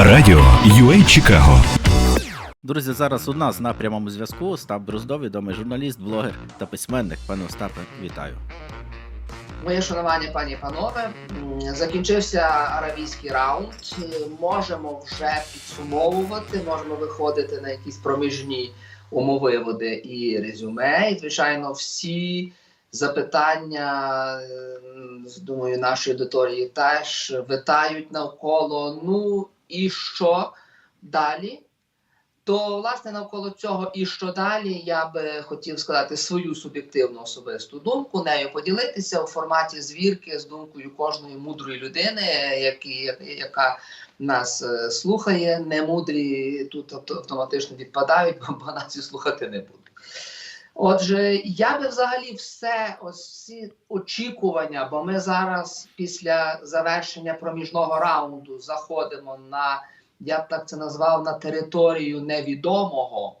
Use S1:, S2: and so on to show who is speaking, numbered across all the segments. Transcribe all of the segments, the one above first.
S1: Радіо UA Чикаго.
S2: Друзі, зараз у нас на прямому зв'язку Остап Броздов, відомий журналіст, блогер та письменник. Пане Остапе, вітаю.
S3: Моє шанування, пані і панове, закінчився аравійський раунд. Можемо вже підсумовувати, можемо виходити на якісь проміжні умовиводи і резюме. І, звичайно, всі запитання, думаю, нашої аудиторії теж витають навколо. Ну і що далі? То, власне, навколо цього і що далі, я би хотів сказати свою суб'єктивну особисту думку, нею поділитися у форматі звірки з думкою кожної мудрої людини, які, яка нас е, слухає. Немудрі тут автоматично відпадають, бо нас і слухати не будуть. Отже, я би взагалі все, ось всі очікування, бо ми зараз після завершення проміжного раунду заходимо на я б так це назвав на територію невідомого.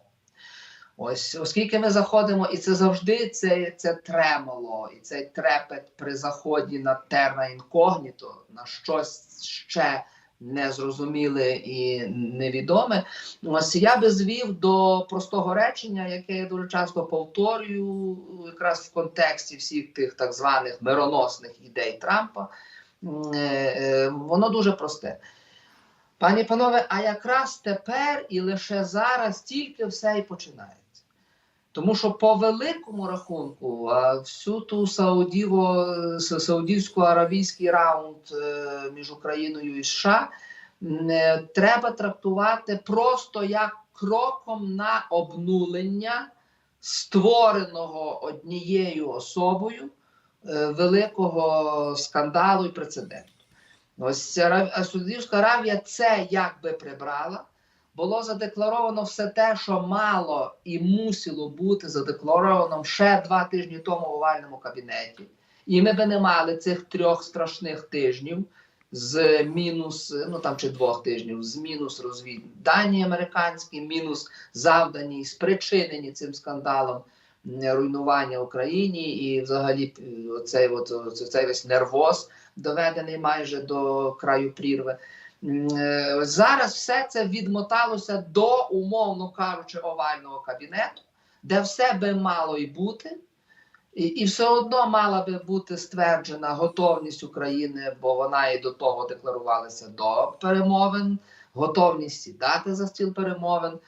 S3: Ось, оскільки ми заходимо, і це завжди це, це тремоло, і цей трепет при заході на терра інкогніто, на щось ще незрозуміле і невідоме. Ось я би звів до простого речення, яке я дуже часто повторюю, якраз в контексті всіх тих так званих мироносних ідей Трампа. Е, е, Воно дуже просте. Пані панове, а якраз тепер і лише зараз тільки все і починається. Тому що по великому рахунку всю ту саудіво, саудівсько-аравійський раунд е, між Україною і США е, треба трактувати просто як кроком на обнулення створеного однією особою е, великого скандалу і прецеденту. Ось Саудівська Аравія це якби прибрала. Було задекларовано все те, що мало і мусило бути задекларовано ще два тижні тому в овальному кабінеті. І ми би не мали цих трьох страшних тижнів з мінус, ну там чи двох тижнів, з мінус розвіддані американські, мінус завдані і спричинені цим скандалом руйнування Україні і взагалі е, оцей весь нервоз доведений майже до краю прірви. Е, Зараз все це відмоталося до, умовно кажучи, овального кабінету, де все би мало й бути, і, і все одно мала би бути стверджена готовність України, бо вона і до того декларувалася до перемовин, готовність сідати за стіл перемовин,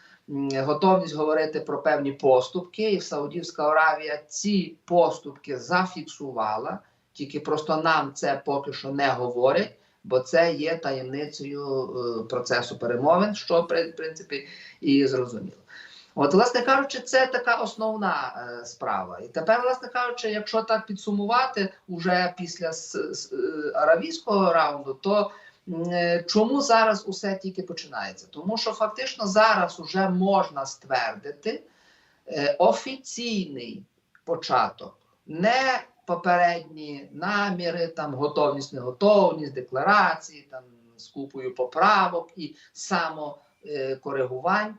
S3: готовність говорити про певні поступки. І Саудівська Аравія ці поступки зафіксувала. Тільки просто нам це поки що не говорять, бо це є таємницею е, процесу перемовин, що в принципі і зрозуміло. От, власне кажучи, це така основна е, справа. І тепер, власне кажучи, якщо так підсумувати уже після с, с, е, аравійського раунду, то е, чому зараз усе тільки починається? Тому що фактично зараз уже можна ствердити е, офіційний початок, не попередні наміри, там готовність, неготовність, декларації, там з купою поправок і самокоригувань,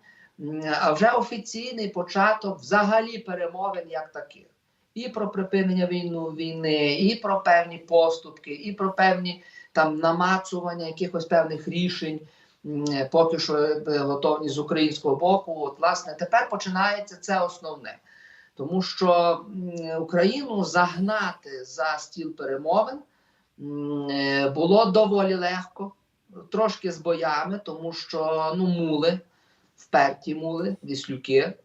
S3: а вже офіційний початок взагалі перемовин як таких. І про припинення війну, війни, і про певні поступки, і про певні там намацування якихось певних рішень. Поки що е, готовність з українського боку. От, власне, тепер починається це основне. Тому що Україну загнати за стіл перемовин е, було доволі легко, трошки з боями, тому що ну, мули, вперті мули, віслюки. Е,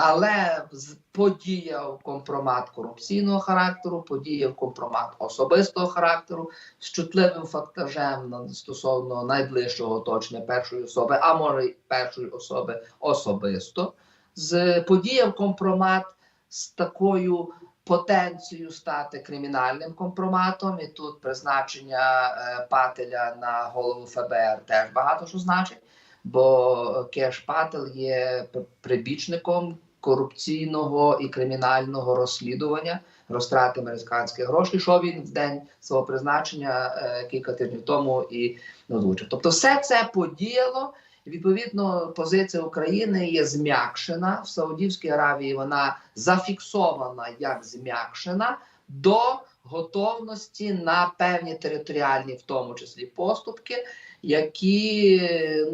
S3: Але з- подіяв компромат корупційного характеру, подіяв компромат особистого характеру з чутливим фактажем стосовно найближчого оточення першої особи, а може й першої особи особисто з подіяв компромат з такою потенцією стати кримінальним компроматом. І тут призначення е, Пателя на голову ФБР теж багато що значить, бо Кеш Патель є прибічником корупційного і кримінального розслідування розтрати американських грошей, що він в день свого призначення е, кілька тижнів тому і озвучив. Тобто, все це подіяло. Відповідно, позиція України є зм'якшена в Саудівській Аравії. Вона зафіксована як зм'якшена до готовності на певні територіальні, в тому числі поступки. які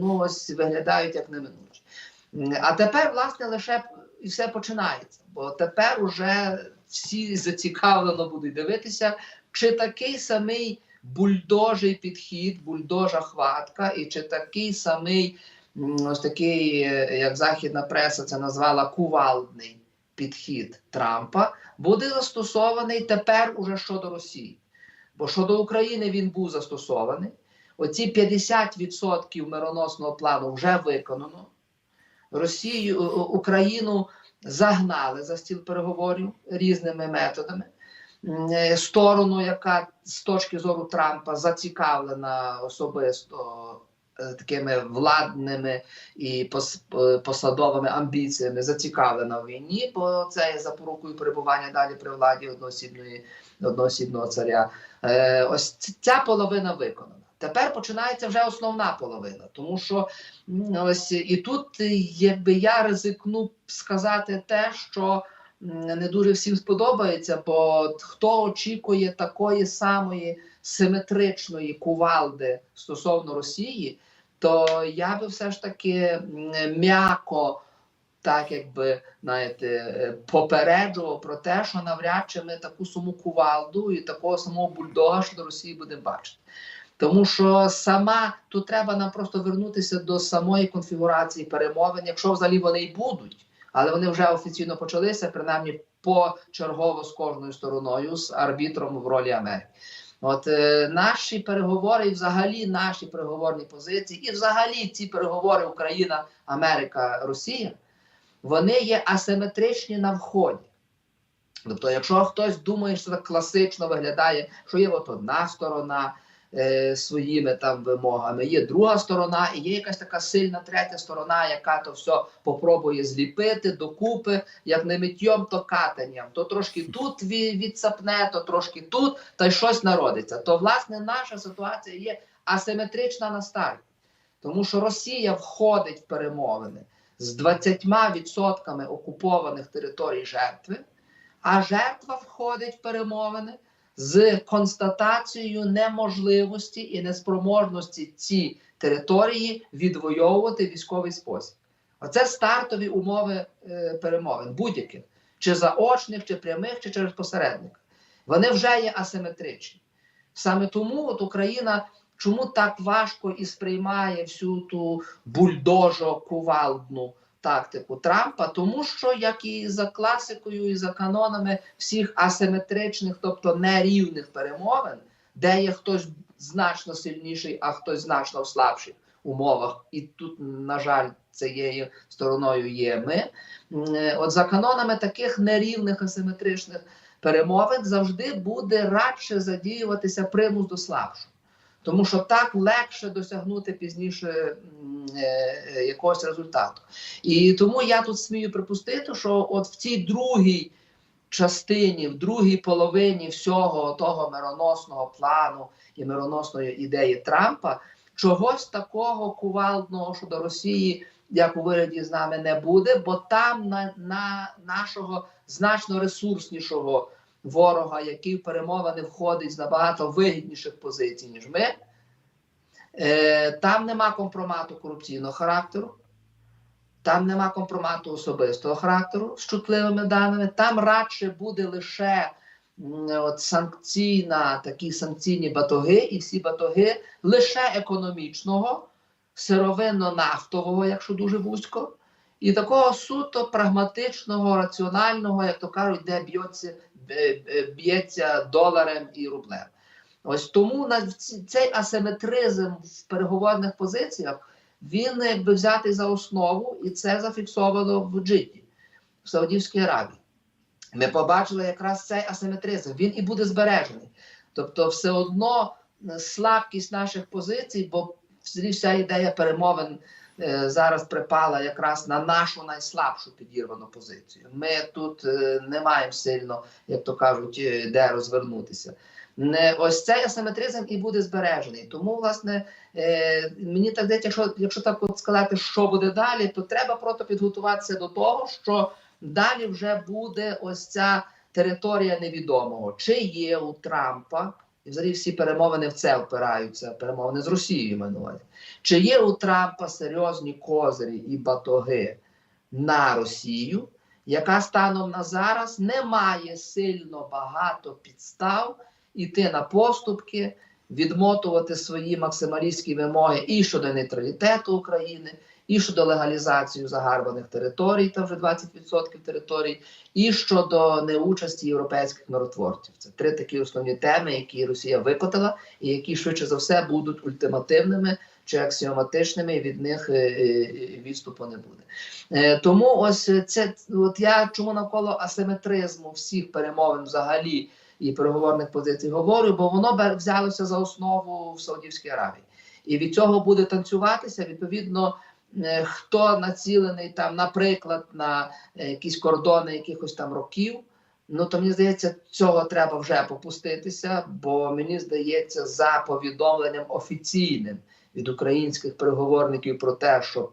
S3: ну, ось виглядають як неминучі. А тепер, власне, лише і все починається. Бо тепер уже всі зацікавлено будуть дивитися, чи такий самий бульдожий підхід, бульдожа хватка, і чи такий самий ось такий, е, як західна преса це назвала кувалдний підхід Трампа, буде застосований тепер уже щодо Росії. Бо щодо України він був застосований. Оці 50% мироносного плану вже виконано. Росію, У- У- Україну загнали за стіл переговорів різними методами. Е, Сторону, яка з точки зору Трампа зацікавлена особисто е, такими владними і е, посадовими амбіціями, зацікавлена в війні, бо це є запорукою перебування далі при владі одноосібної одноосібного царя. Ось ця половина виконана. Тепер починається вже основна половина, тому що ось і тут, якби я ризикну сказати те, що не дуже всім сподобається, бо хто очікує такої самої симетричної кувалди стосовно Росії, то я би все ж таки м'яко. Так, якби знаєте, е, попереджував про те, що навряд чи ми таку саму кувалду і такого самого бульдога щодо Росії будемо бачити. Тому що сама тут треба нам просто вернутися до самої конфігурації перемовин, якщо взагалі вони й будуть, але вони вже офіційно почалися, принаймні почергово з кожною стороною, з арбітром в ролі Америки. От е, наші переговори, і взагалі наші переговорні позиції, і взагалі ці переговори Україна, Америка, Росія, вони є асиметричні на вході. Тобто, якщо хтось думає, що це класично виглядає, що є от одна сторона е, своїми там вимогами, є друга сторона, і є якась така сильна третя сторона, яка то все попробує зліпити докупи, як не миттєм, то катанням. То трошки тут відсапне, то трошки тут, та й щось народиться. То, власне, наша ситуація є асиметрична на старті. Тому що Росія входить в перемовини з 20% окупованих територій жертви, а жертва входить в перемовини з констатацією неможливості і неспроможності ці території відвоювати військовий спосіб. Оце стартові умови е, перемовин, будь-яких, чи заочних, чи прямих, чи через посередника. Вони вже є асиметричні. Саме тому от Україна чому так важко і сприймає всю ту бульдожо кувалдну тактику Трампа, тому що як і за класикою, і за канонами всіх асиметричних, тобто нерівних перемовин, де є хтось значно сильніший, а хтось значно в слабших умовах, і тут, на жаль, цією стороною є ми. Е, От за канонами таких нерівних асиметричних перемовин завжди буде радше задіюватися примус до слабшого. Тому що так легше досягнути пізніше е, е, якогось результату. І тому я тут смію припустити, що от в цій другій частині, в другій половині всього того мироносного плану і мироносної ідеї Трампа, чогось такого кувалдного щодо Росії, як у вигляді з нами, не буде, бо там на, на нашого значно ресурснішого ворога, який в перемовини входить з набагато вигідніших позицій, ніж ми. Е, там нема компромату корупційного характеру, там нема компромату особистого характеру з чутливими даними. Там радше буде лише от, санкційна, такі санкційні батоги, і всі батоги лише економічного, сировинно-нафтового, якщо дуже вузько, і такого суто прагматичного, раціонального, як то кажуть, де б'ється, б'ється доларем і рублем. Ось тому на цей асиметризм в переговорних позиціях він якби взятий за основу, і це зафіксовано в Джидді, в Саудівській Аравії. Ми побачили якраз цей асиметризм. Він і буде збережений. Тобто, все одно е, слабкість наших позицій, бо вся ідея перемовин е, зараз припала якраз на нашу найслабшу підірвану позицію. Ми тут е, не маємо сильно, як то кажуть, е, де розвернутися. Не ось цей асиметризм і буде збережений. Тому, власне, е, мені так здається, якщо, якщо так от сказати, що буде далі, то треба просто підготуватися до того, що далі вже буде ось ця територія невідомого, чи є у Трампа і взагалі всі перемовини в це впираються, перемовини з Росією увазі. Чи є у Трампа серйозні козирі і батоги на Росію, яка станом на зараз не має сильно багато підстав іти на поступки, відмотувати свої максималістські вимоги і щодо нейтралітету України, і щодо легалізації загарбаних територій, там вже 20% територій, і щодо неучасті європейських миротворців. Це три такі основні теми, які Росія викотила, і які швидше за все будуть ультимативними чи аксіоматичними, і від них е, е, відступу не буде. Е, Тому ось це от я чому навколо асиметризму всіх перемовин взагалі і переговорних позицій говорю, бо воно взялося за основу в Саудівській Аравії. І від цього буде танцюватися відповідно. Е, Хто націлений там, наприклад, на е, якісь кордони якихось там років, ну то мені здається, цього треба вже попуститися, бо мені здається, за повідомленням офіційним від українських переговорників про те, що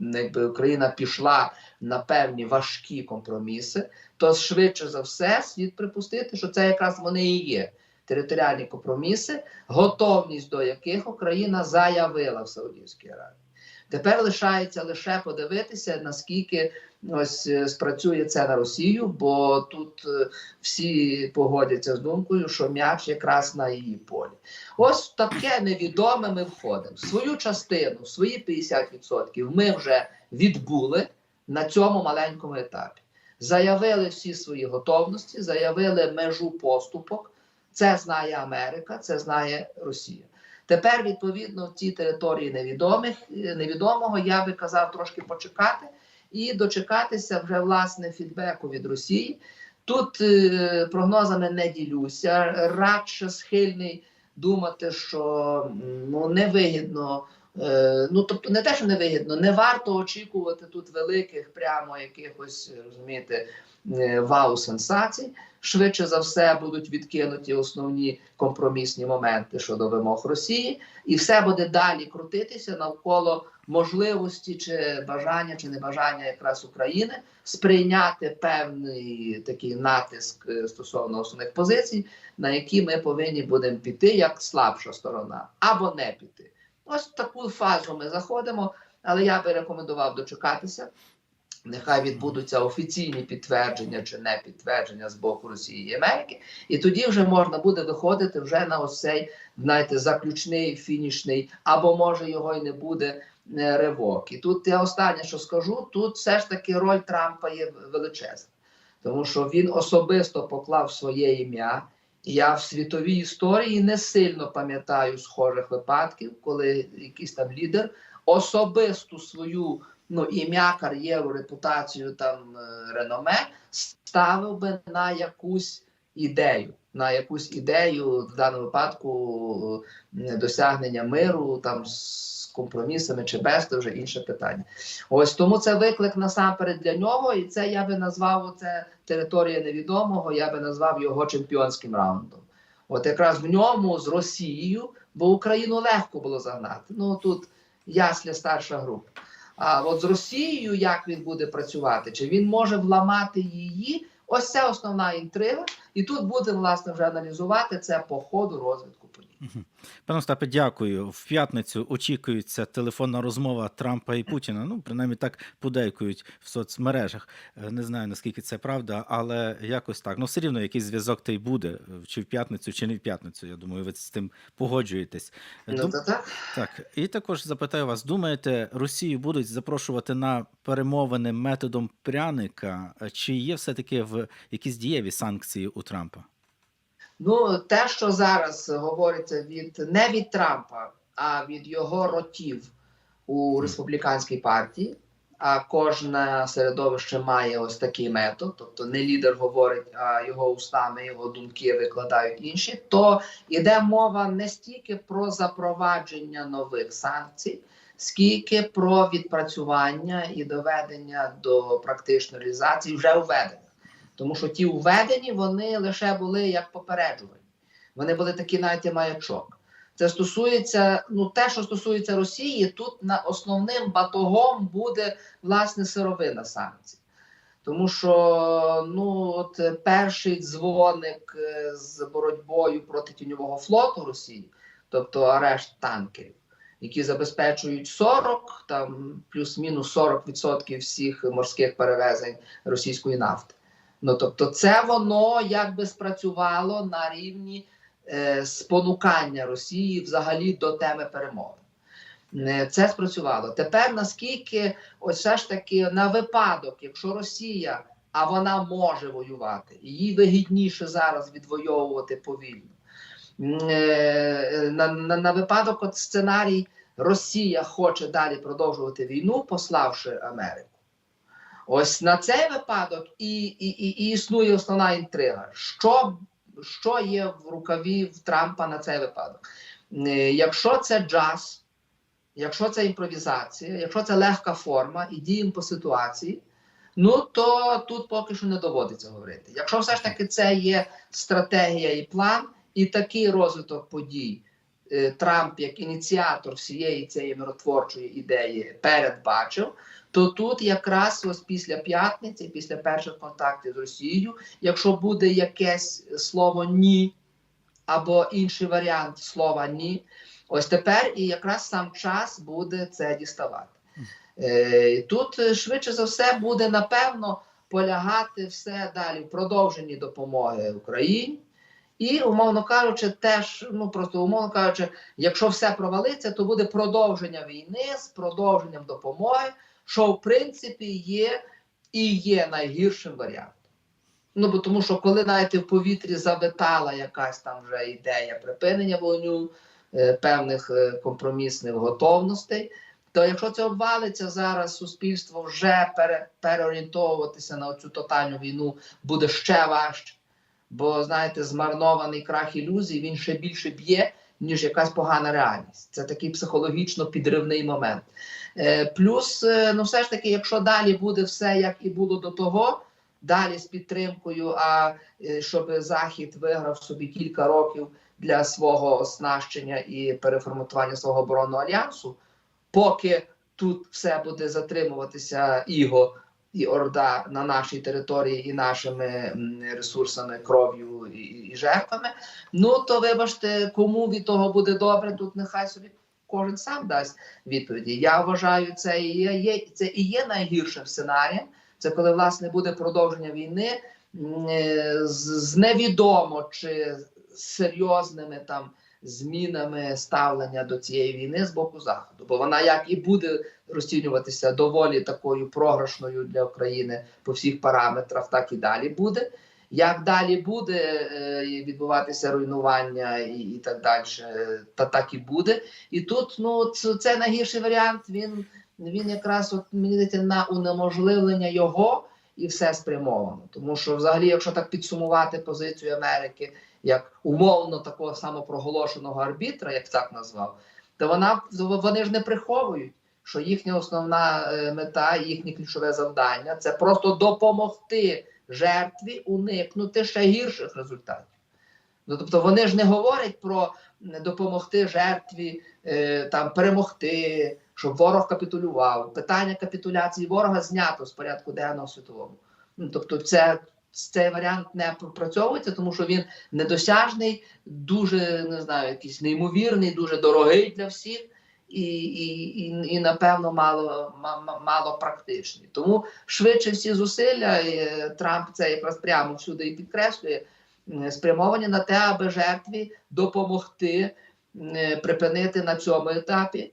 S3: якби Україна пішла на певні важкі компроміси, то швидше за все слід припустити, що це якраз вони і є. Територіальні компроміси, готовність до яких Україна заявила в Саудівській Аравії. Тепер лишається лише подивитися, наскільки ось е, спрацює це на Росію, бо тут е, всі погодяться з думкою, що м'яч якраз на її полі. Ось таке невідоме ми входимо. Свою частину, свої 50% ми вже відбули на цьому маленькому етапі. Заявили всі свої готовності, заявили межу поступок. Це знає Америка, це знає Росія. Тепер, відповідно, в цій території невідомих, е, невідомого я би казав трошки почекати і дочекатися вже власне фідбеку від Росії. Тут е, прогнозами не ділюся, радше схильний думати, що ну, невигідно. Е, ну, тобто, не те, що невигідно, не варто очікувати тут великих, прямо якихось, розумієте, е, вау-сенсацій. Швидше за все будуть відкинуті основні компромісні моменти щодо вимог Росії, і все буде далі крутитися навколо можливості чи бажання, чи небажання якраз України сприйняти певний такий натиск е, стосовно основних позицій, на які ми повинні будемо піти як слабша сторона, або не піти. Ось в таку фазу ми заходимо, але я би рекомендував дочекатися. Нехай відбудуться офіційні підтвердження чи не підтвердження з боку Росії і Америки, і тоді вже можна буде виходити вже на ось цей, знаєте, заключний фінішний, або може його і не буде е, ривок. І тут я останнє, що скажу, тут все ж таки роль Трампа є величезна, тому що він особисто поклав своє ім'я. Я в світовій історії не сильно пам'ятаю схожих випадків, коли якийсь там лідер особисту свою ну, ім'я, кар'єру, репутацію, там е, реноме ставив би на якусь ідею, на якусь ідею в даному випадку е, досягнення миру, там з компромісами чи без, це вже інше питання. Ось тому це виклик насамперед для нього, і це я би назвав це територія невідомого, я би назвав його чемпіонським раундом. От якраз в ньому з Росією, бо Україну легко було загнати. Ну тут ясля старша група. А от з Росією як він буде працювати? Чи він може вламати її? Ось це основна інтрига, і тут будемо власне вже аналізувати це по ходу розвитку подій.
S2: Пане Остапе, дякую. В п'ятницю очікується телефонна розмова Трампа і Путіна. Ну, принаймні так подейкують в соцмережах. Е, Не знаю наскільки це правда, але якось так. Ну, все рівно якийсь зв'язок та й буде, чи в п'ятницю, чи не в п'ятницю. Я думаю, ви з цим погоджуєтесь. Е,
S3: Ну
S2: Дум-
S3: так.
S2: Так, і також запитаю вас: думаєте, Росію будуть запрошувати на перемовини методом пряника? Чи є все-таки в якісь дієві санкції у Трампа?
S3: Ну, те, що зараз говориться від не від Трампа, а від його ротів у республіканській партії. А кожне середовище має ось такий метод, тобто не лідер говорить, а його устами, його думки викладають інші. То іде мова не стільки про запровадження нових санкцій, скільки про відпрацювання і доведення до практичної реалізації вже введених. Тому що ті введені вони лише були як попереджувані. Вони були такі, навіть маячок. Це стосується, ну те, що стосується Росії, тут на основним батогом буде власне сировина санкцій. Тому що ну, от, перший дзвоник е, з боротьбою проти тіньового флоту Росії, тобто арешт танкерів, які забезпечують 40, там плюс-мінус 40% всіх морських перевезень російської нафти. Ну тобто, це воно якби спрацювало на рівні е, спонукання Росії взагалі до теми перемови. Е, Це спрацювало. Тепер наскільки все ж таки на випадок, якщо Росія, а вона може воювати, їй вигідніше зараз відвоювати повільно. Е, На, на, на випадок от сценарій Росія хоче далі продовжувати війну, пославши Америку. Ось на цей випадок і, і, і, і існує основна інтрига. Що, що є в рукаві в Трампа на цей випадок? Е, Якщо це джаз, якщо це імпровізація, якщо це легка форма і діємо по ситуації, ну то тут поки що не доводиться говорити. Якщо все ж таки це є стратегія і план, і такий розвиток подій. е, Трамп як ініціатор всієї цієї миротворчої ідеї передбачив, то тут якраз ось після п'ятниці, після перших контактів з Росією, якщо буде якесь слово ні або інший варіант слова ні, ось тепер і якраз сам час буде це діставати. Е, тут швидше за все буде напевно полягати все далі в продовженні допомоги Україні. І, умовно кажучи, теж, ну просто умовно кажучи, якщо все провалиться, то буде продовження війни з продовженням допомоги, що в принципі є і є найгіршим варіантом. Ну бо тому, що коли навіть в повітрі завитала якась там вже ідея припинення вогню, е, певних е, компромісних готовностей, то якщо це обвалиться зараз, суспільство вже пере, переорієнтовуватися на цю тотальну війну буде ще важче. Бо, знаєте, змарнований крах ілюзій він ще більше б'є, ніж якась погана реальність. Це такий психологічно підривний момент. Е, плюс, е, ну все ж таки, якщо далі буде все як і було до того, далі з підтримкою, а е, щоб Захід виграв собі кілька років для свого оснащення і переформатування свого оборонного альянсу, поки тут все буде затримуватися іго і орда на нашій території і нашими ресурсами, кров'ю і, і жертвами. Ну то вибачте, кому від того буде добре, тут нехай собі кожен сам дасть відповіді. Я вважаю, це і є, це і є найгіршим сценарієм. Це коли власне буде продовження війни е, з невідомо чи серйозними там змінами ставлення до цієї війни з боку заходу, бо вона як і буде розцінюватися доволі такою програшною для України по всіх параметрах, так і далі буде. Як далі буде е, відбуватися руйнування і, і так далі, та так і буде. І тут ну це, це найгірший варіант. Він він якраз от здається, на унеможливлення його і все спрямовано. Тому що, взагалі, якщо так підсумувати позицію Америки як умовно такого самопроголошеного арбітра, як так назвав, то вона вони ж не приховують, що їхня основна е, мета, їхнє ключове завдання це просто допомогти жертві уникнути ще гірших результатів. Ну, тобто вони ж не говорять про допомогти жертві е, там перемогти, щоб ворог капітулював. Питання капітуляції ворога знято з порядку денного світового. Ну, тобто, це цей варіант не пропрацьовується, тому що він недосяжний, дуже не знаю, якийсь неймовірний, дуже дорогий для всіх. І, і, і, і напевно мало мало практичні. Тому швидше всі зусилля е, Трамп це якраз прямо всюди і підкреслює, спрямовані на те, аби жертві допомогти припинити на цьому етапі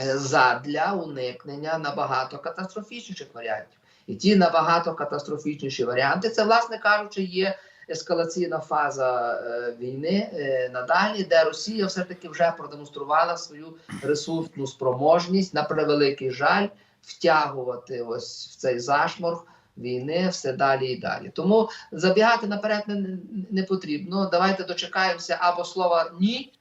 S3: е, задля уникнення набагато катастрофічніших варіантів. І ті набагато катастрофічніші варіанти, це, власне кажучи, є ескалаційна фаза е, війни е, надалі, де Росія все таки вже продемонструвала свою ресурсну спроможність на превеликий жаль втягувати ось в цей зашморг війни все далі і далі. Тому забігати наперед не, не потрібно. Давайте дочекаємося або слова ні.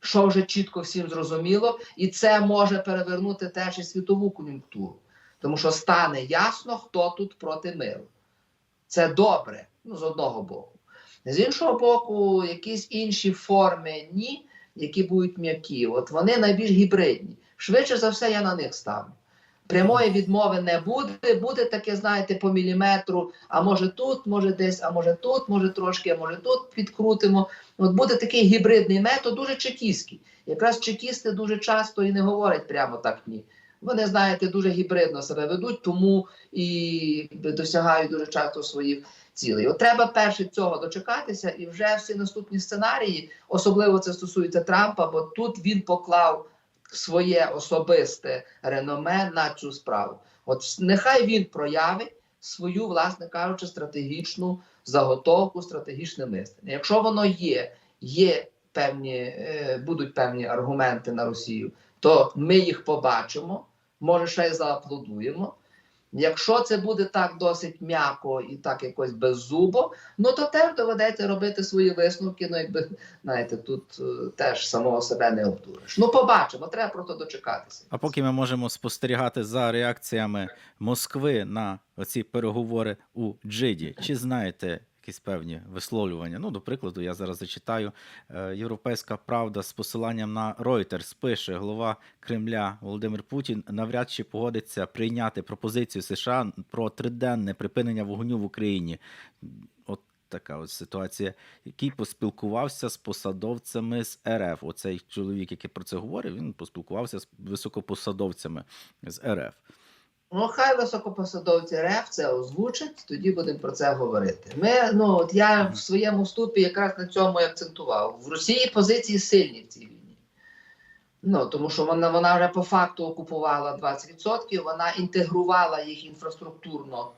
S3: Що вже чітко всім зрозуміло, і це може перевернути теж і світову кон'юнктуру, тому що стане ясно, хто тут проти миру. Це добре, ну з одного боку. З іншого боку, якісь інші форми ні, які будуть м'які. От вони найбільш гібридні. Швидше за все, я на них ставлю. Прямої відмови не буде. Буде таке, знаєте, по міліметру. А може тут, може десь, а може тут, може трошки, а може тут підкрутимо. От буде такий гібридний метод, дуже чекістський. Якраз чекісти дуже часто і не говорять прямо так ні. Вони, знаєте, дуже гібридно себе ведуть, тому і досягають дуже часто своїх цілей. От треба перше цього дочекатися, і вже всі наступні сценарії, особливо це стосується Трампа, бо тут він поклав своє особисте реноме на цю справу. От нехай він проявить свою, власне кажучи, стратегічну заготовку, стратегічне мислення. Якщо воно є, є певні, е, будуть певні аргументи на Росію, то ми їх побачимо, може ще й зааплодуємо. Якщо це буде так досить м'яко і так якось беззубо, ну то теж доведеться робити свої висновки. Ну, якби знаєте, тут е, теж самого себе не обдуриш. Ну, побачимо, треба просто дочекатися.
S2: А поки ми можемо спостерігати за реакціями Москви на оці переговори у Джиді, чи знаєте якісь певні висловлювання? Ну, до прикладу, я зараз зачитаю. Е, Європейська правда з посиланням на Reuters пише голова Кремля Володимир Путін навряд чи погодиться прийняти пропозицію США про триденне припинення вогню в Україні. От така от ситуація, який поспілкувався з посадовцями з РФ. Оцей чоловік, який про це говорив, він поспілкувався з високопосадовцями з РФ.
S3: Ну, хай високопосадовці РФ це озвучать, тоді будемо про це говорити. Ми, ну, от я в своєму вступі якраз на цьому і акцентував. В Росії позиції сильні в цій війні. Ну, тому що вона, вона вже по факту окупувала 20%, вона інтегрувала їх інфраструктурно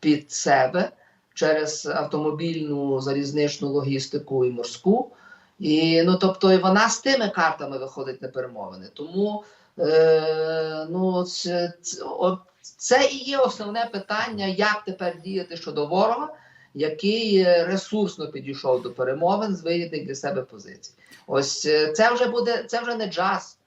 S3: під себе через автомобільну залізничну логістику і морську. І, ну, тобто, і вона з тими картами виходить на перемовини. Тому е, ну, це, це, от, це і є основне питання, як тепер діяти щодо ворога, який е, ресурсно підійшов до перемовин з вигідних для себе позицій. Ось е, це вже буде, це вже не джаз,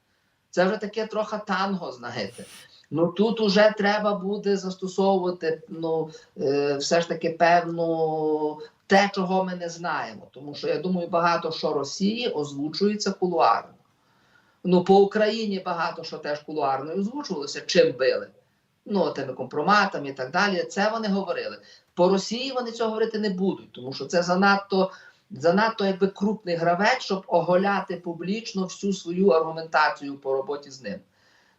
S3: це вже таке трохи танго, знаєте. Ну тут уже треба буде застосовувати ну, е, все ж таки певну те, чого ми не знаємо. Тому що я думаю, багато що Росії озвучується кулуарно. Ну, по Україні багато що теж кулуарно озвучувалося, чим били. Ну, тими компроматами і так далі. Це вони говорили. По Росії вони цього говорити не будуть, тому що це занадто, занадто якби крупний гравець, щоб оголяти публічно всю свою аргументацію по роботі з ним.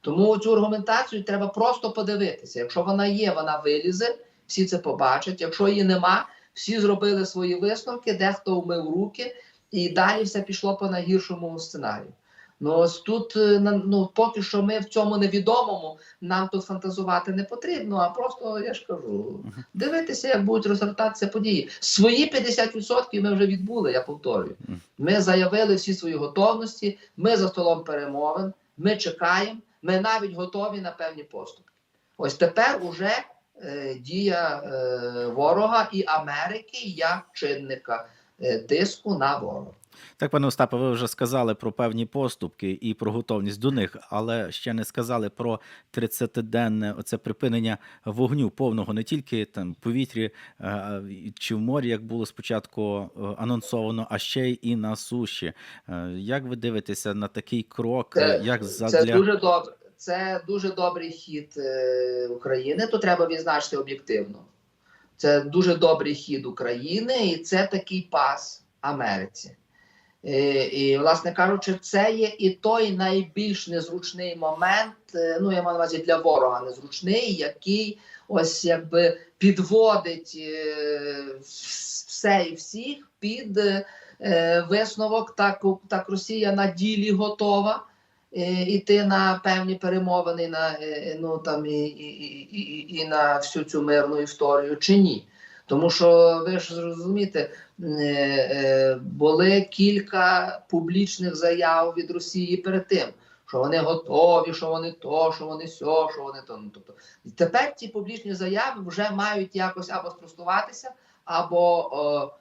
S3: Тому цю аргументацію треба просто подивитися. Якщо вона є, вона вилізе, всі це побачать. Якщо її нема, всі зробили свої висновки, дехто вмив руки, і далі все пішло по найгіршому сценарію. Ну ось тут е, ну, поки що ми в цьому невідомому, нам тут фантазувати не потрібно, а просто я ж кажу, дивитися, як будуть розгортатися події. Свої 50% ми вже відбули, я повторюю. Ми заявили всі свої готовності, ми за столом перемовин, ми чекаємо, ми навіть готові на певні поступки. Ось тепер уже е, дія е, ворога і Америки як чинника е, тиску на ворога.
S2: Так, пане Остапе, ви вже сказали про певні поступки і про готовність до них, але ще не сказали про 30-денне оце припинення вогню повного не тільки там повітрі е, чи в морі, як було спочатку е, анонсовано, а ще й і на суші. Е, Як ви дивитеся на такий крок?
S3: Це-
S2: як
S3: Це дуже добре. Це дуже добрий хід України. То треба відзначити об'єктивно. Це дуже добрий хід України, і це такий пас Америці. І, і, власне кажучи, це є і той найбільш незручний момент. е, Ну, я маю на увазі для ворога незручний, який ось якби підводить е, все і всіх під е, висновок. Так, так Росія на ділі готова е, іти на певні перемовини на е, ну там і, і, і, і на всю цю мирну історію чи ні. Тому що ви ж зрозумієте, е, е, були кілька публічних заяв від Росії перед тим, що вони готові, що вони то, що вони сьо, що вони то. Ну, тобто, тепер ці публічні заяви вже мають якось або спростуватися, або о,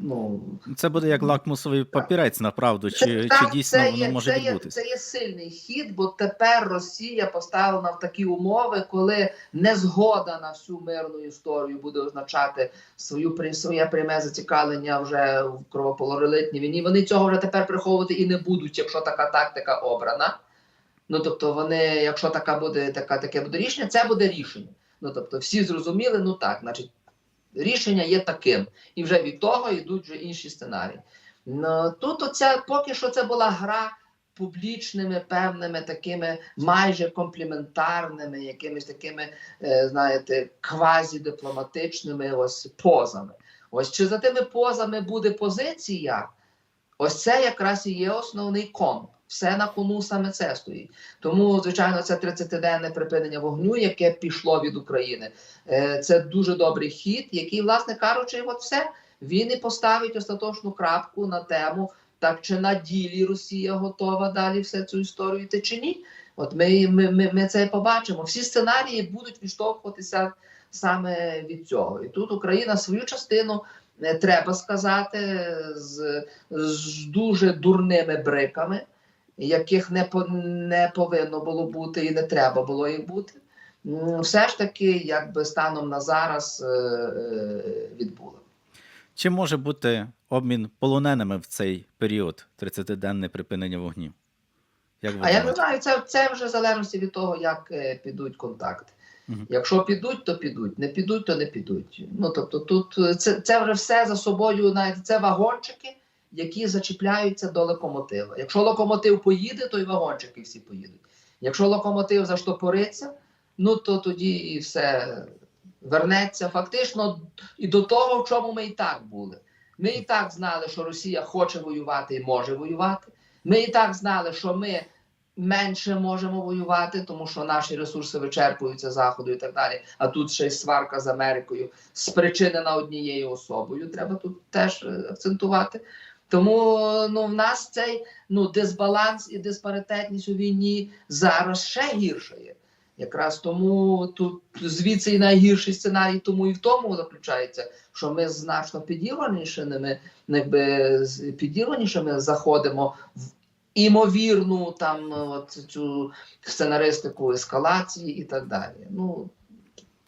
S3: ну,
S2: це буде як лакмусовий папірець на правду, чи, чи дійсно
S3: це
S2: воно
S3: є,
S2: може
S3: це є, це є сильний хід, бо тепер Росія поставлена в такі умови, коли незгода на всю мирну історію буде означати свою своє пряме зацікавлення вже в кровопролитній війні. Вони цього вже тепер приховувати і не будуть, якщо така тактика обрана. Ну тобто, вони, якщо така буде, така, таке буде рішення, це буде рішення. Ну тобто, всі зрозуміли, ну так, значить, рішення є таким. І вже від того йдуть вже інші сценарії. Ну, тут оця, поки що це була гра публічними, певними такими майже компліментарними, якимись такими, е, знаєте, квазідипломатичними ось позами. Ось чи за тими позами буде позиція? Ось це якраз і є основний кон. Все на кону саме це стоїть. Тому, звичайно, це 30-денне припинення вогню, яке пішло від України. Е, Це дуже добрий хід, який, власне кажучи, от все він і поставить остаточну крапку на тему, так чи на ділі Росія готова далі все цю історію йти чи ні. От ми, ми, ми, ми це побачимо. Всі сценарії будуть відштовхуватися саме від цього. І тут Україна свою частину е, треба сказати з, з дуже дурними бриками, яких не, по, не повинно було бути і не треба було їх бути. Все ж таки, якби станом на зараз е, е.
S2: Чи може бути обмін полоненими в цей період 30-денне припинення вогню? Як
S3: А я не знаю, це, це вже в залежності від того, як е, підуть контакти.
S2: Мгм.
S3: Якщо підуть, то підуть. Не підуть, то не підуть. Ну тобто, тут це, це вже все за собою, знаєте, це вагончики, які зачіпляються до локомотива. Якщо локомотив поїде, то й вагончики всі поїдуть. Якщо локомотив заштопориться, ну то тоді і все вернеться фактично і до того, в чому ми і так були. Ми і так знали, що Росія хоче воювати і може воювати. Ми і так знали, що ми менше можемо воювати, тому що наші ресурси вичерпуються заходу і так далі. А тут ще й сварка з Америкою спричинена однією особою. Треба тут теж е, акцентувати. Тому ну, в нас цей ну, дисбаланс і диспаритетність у війні зараз ще гіршає. Якраз тому тут звідси і найгірший сценарій, тому і в тому заключається, що ми значно підірванішими, якби підірванішими заходимо в імовірну там от цю сценаристику ескалації і так далі. Ну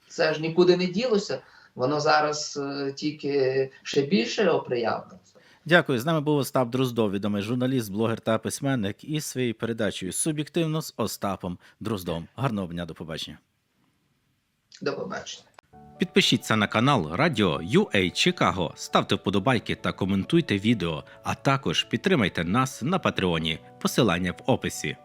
S3: це ж нікуди не ділося. Воно зараз е, тільки ще більше оприявлено.
S2: Дякую. З нами був Остап Дроздов, відомий журналіст, блогер та письменник, із своєю передачею Суб'єктивно з Остапом Друздом. Гарного дня, до побачення.
S3: До побачення.
S2: Підпишіться на канал Радіо UA Чикаго, ставте вподобайки та коментуйте відео, а також підтримайте нас на Патреоні. Посилання в описі.